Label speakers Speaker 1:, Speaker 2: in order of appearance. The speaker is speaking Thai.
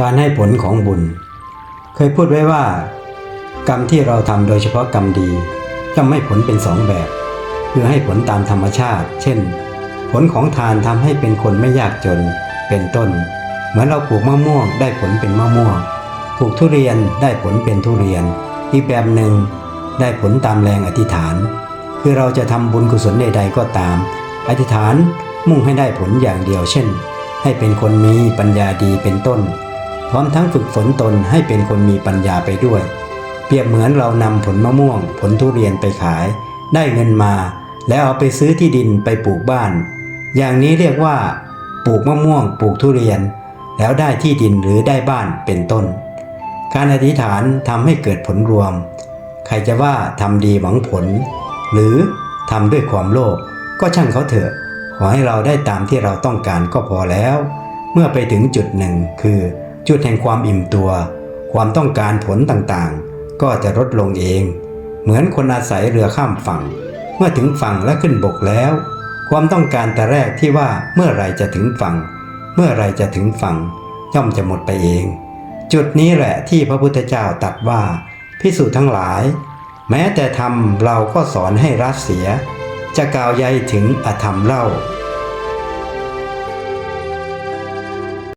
Speaker 1: การให้ผลของบุญ เคยพูดไว้ว่า กรรมที่เราทำโดยเฉพาะกรรมดีย่อมให้ผลเป็นสองแบบคือให้ผลตามธรรมชาติ เช่น ผลของทานทำให้เป็นคนไม่ยากจน เป็นต้น เหมือนเราปลูกมะม่วงได้ผลเป็นมะม่วง ปลูกทุเรียนได้ผลเป็นทุเรียน อีกแบบหนึ่งได้ผลตามแรงอธิษฐาน คือเราจะทำบุญกุศลใดๆก็ตาม อธิษฐานมุ่งให้ได้ผลอย่างเดียว เช่น ให้เป็นคนมีปัญญาดีเป็นต้น ร้อมทั้งฝึกฝนตนให้เป็นคนมีปัญญาไปด้วย เปรียบเหมือนเรานำผลมะม่วง ผลทุเรียนไปขาย ได้เงินมา แล้วเอาไปซื้อที่ดินไปปลูกบ้าน อย่างนี้เรียกว่า ปลูกมะม่วง ปลูกทุเรียน แล้วได้ที่ดินหรือได้บ้านเป็นต้น การอธิษฐานทำให้เกิดผลรวม ใครจะว่าทำดีหวังผล หรือทำด้วยความโลภก็ช่างเขาเถอะ ขอให้เราได้ตามที่เราต้องการก็พอแล้ว เมื่อไปถึงจุดหนึ่งคือ จุดแห่งความอิ่มตัว ความต้องการผลต่างๆ ก็จะลดลงเอง เหมือนคนอาศัยเรือข้ามฝั่ง เมื่อถึงฝั่งและขึ้นบกแล้ว ความต้องการแต่แรกที่ว่าเมื่อไรจะถึงฝั่ง เมื่อไรจะถึงฝั่ง ย่อมจะหมดไปเอง จุดนี้แหละที่พระพุทธเจ้าตรัสว่าพิสูจน์ทั้งหลาย แม้แต่ธรรมเราก็สอนให้รัดเสีย จะกล่าวใยถึงอธรรมเล่า